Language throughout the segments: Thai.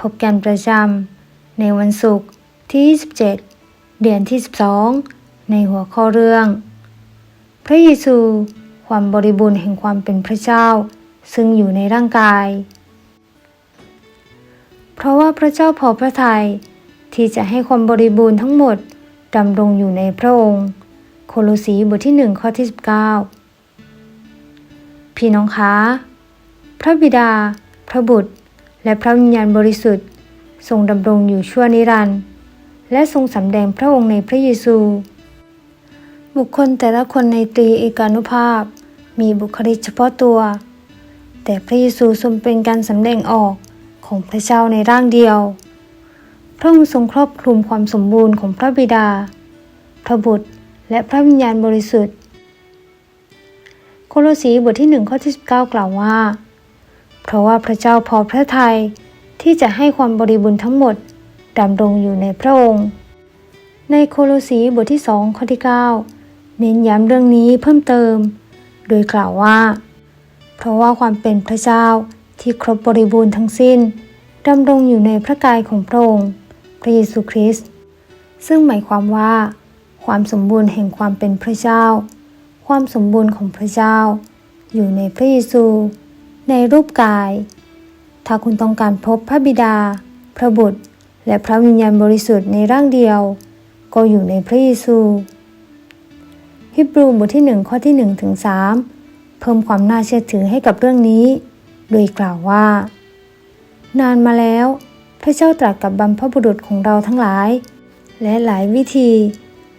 พบกันประจำในวันศุกร์ที่ 27 เดือนที่ 12 ในหัวข้อเรื่อง พระเยซู ความบริบูรณ์แห่งความเป็นพระเจ้า ซึ่งอยู่ในร่างกาย เพราะว่าพระเจ้าพอพระทัยที่จะให้ความบริบูรณ์ทั้งหมดดำรงอยู่ในพระองค์ โคโลสีบทที่ 1 ข้อที่ 19 พี่น้องคะ พระบิดา พระบุตร และพระวิญญาณบริสุทธิ์ ทรงดำรงอยู่ชั่วนิรันดร์และทรงสำแดงพระองค์ในพระเยซู บุคคลแต่ละคนในตรีเอกานุภาพ มีบุคลิกเฉพาะตัว แต่พระเยซูทรงเป็นการสำแดงออกของพระเจ้าในร่างเดียว พระองค์ทรงครอบคลุมความสมบูรณ์ของพระบิดา พระบุตร และพระวิญญาณบริสุทธิ์ โคโลสีบทที่1ข้อที่19 กล่าวว่า เพราะว่าพระเจ้าพอพระทัยที่จะให้ความบริบูรณ์ทั้งหมดดำรงอยู่ในพระองค์ ในโคโลสีบทที่สองข้อที่ 9 เน้นย้ำเรื่องนี้เพิ่มเติม โดยกล่าวว่า เพราะว่าความเป็นพระเจ้าที่ครบบริบูรณ์ทั้งสิ้นดำรงอยู่ในพระกายของพระองค์พระเยซูคริสต์ซึ่งหมายความว่า ความสมบูรณ์แห่งความเป็นพระเจ้า ความสมบูรณ์ของพระเจ้า อยู่ในพระเยซู ในรูปกาย ถ้าคุณต้องการพบพระบิดา พระบุตร และพระวิญญาณบริสุทธิ์ในร่างเดียว ก็อยู่ในพระเยซู ฮิบรูบทที่ 1 ข้อที่1ถึง3เพิ่มความน่าเชื่อถือให้กับเรื่องนี้ โดยกล่าวว่า นานมาแล้ว พระเจ้าตรัสกับบรรพบุรุษของเราทั้งหลาย และหลายวิธี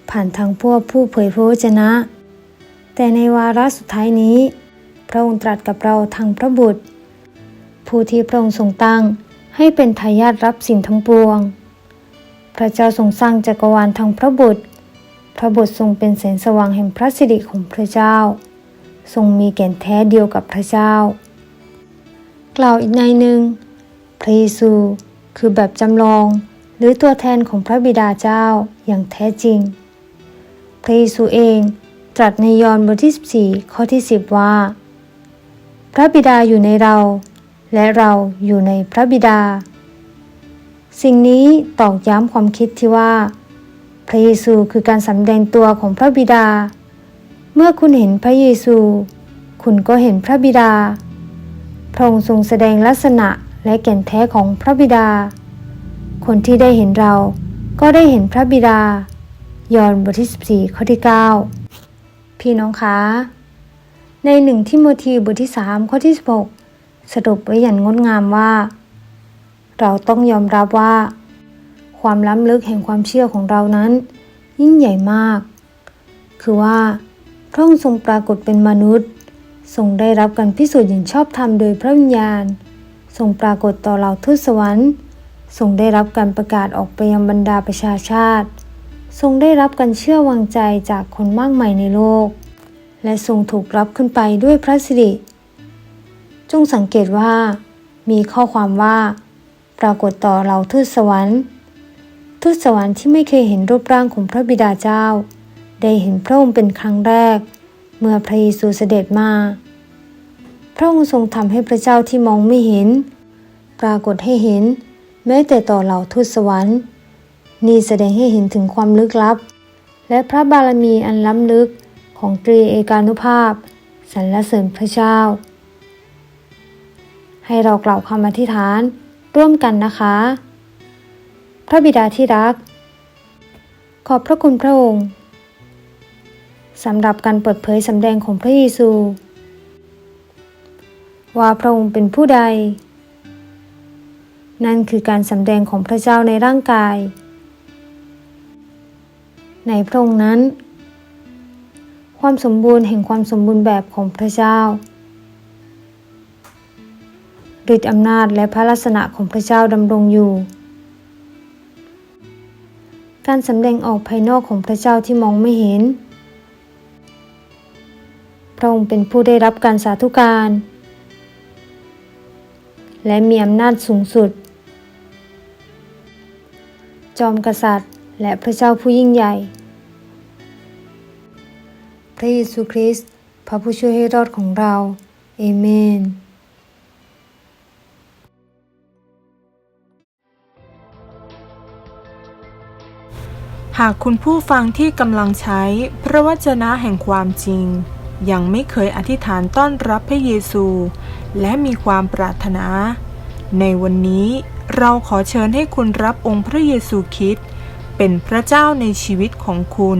ผ่านทางพวกผู้เผยพระวจนะ แต่ในวาระสุดท้ายนี้ พระองค์ตรัสกับเราทางพระบุตร ผู้ที่พระองค์ทรงตั้งให้เป็นทายาทรับสิ่งทั้งปวง พระเจ้าทรงสร้างจักรวาลทางพระบุตร พระบุตรทรงเป็นแสงสว่างแห่งพระสิริของพระเจ้า ทรงมีแก่นแท้เดียวกับพระเจ้า กล่าวอีกในหนึ่ง พระเยซูคือแบบจำลองหรือตัวแทนของพระบิดาเจ้าอย่างแท้จริง พระเยซูเองตรัสในยอห์นบทที่ 14 ข้อที่ 10 ว่า พระบิดาอยู่ในเรา และเราอยู่ในพระบิดา สิ่งนี้ตอกย้ำความคิดที่ว่า พระเยซูคือการสำแดงตัวของพระบิดา เมื่อคุณเห็นพระเยซู คุณก็เห็นพระบิดา พระองค์ทรงแสดงลักษณะและแก่นแท้ของพระบิดา คนที่ได้เห็นเราก็ได้เห็นพระบิดา ยอห์นบทที่ 14 ข้อที่ 9 พี่น้องคะ ในหนึ่งทิโมธีบทที่3ข้อที่ 16 สรุปไว้อย่างงดงามว่า เราต้องยอมรับว่า ความล้ำลึกแห่งความเชื่อของเรานั้น ยิ่งใหญ่มาก คือว่าพระองค์ทรงปรากฏเป็นมนุษย์ทรงได้รับการพิสูจน์อย่างชอบธรรมโดยพระวิญญาณทรงปรากฏต่อเหล่าทูตสวรรค์ทรงได้รับการประกาศออกไปยังบรรดาประชาชาติ ทรงได้รับการเชื่อวางใจจากคนมากมายในโลก และทรงถูกรับขึ้นไปด้วยพระสิริ จงสังเกตว่า มีข้อความว่า ปรากฏต่อเหล่าทูตสวรรค์ ทูตสวรรค์ที่ไม่เคยเห็นรูปร่างของพระบิดาเจ้า ได้เห็นพระองค์เป็นครั้งแรก เมื่อพระเยซูเสด็จมา พระองค์ทรงทำให้พระเจ้าที่มองไม่เห็น ปรากฏให้เห็น แม้แต่ต่อเหล่าทูตสวรรค์ นี่แสดงให้เห็นถึงความลึกลับ และพระบารมีอันล้ำลึก ของตรีเอกานุภาพสรรเสริญพระเจ้า ให้เรากล่าวคำอธิษฐานร่วมกันนะคะ พระบิดาที่รัก ขอบพระคุณพระองค์สำหรับการเปิดเผยสำแดงของพระเยซู ว่าพระองค์เป็นผู้ใด นั่นคือการสำแดงของพระเจ้าในร่างกาย ในพระองค์นั้น ความสมบูรณ์แห่งความสมบูรณ์แบบของพระเจ้าฤทธิอำนาจและพระลักษณะของพระเจ้าดำรงอยู่ การสำแดงออกภายนอกของพระเจ้าที่มองไม่เห็น พระองค์เป็นผู้ได้รับการสาธุการ และมีอำนาจสูงสุด จอมกษัตริย์และพระเจ้าผู้ยิ่งใหญ่ พระเยซูคริสต์พระผู้ช่วยให้รอดของเรา เอเมนหากคุณผู้ฟังที่กำลังใช้พระวจนะแห่งความจริง ยังไม่เคยอธิษฐานต้อนรับพระเยซู และมีความปรารถนา ในวันนี้เราขอเชิญให้คุณรับองค์พระเยซูคริสต์เป็นพระเจ้าในชีวิตของคุณ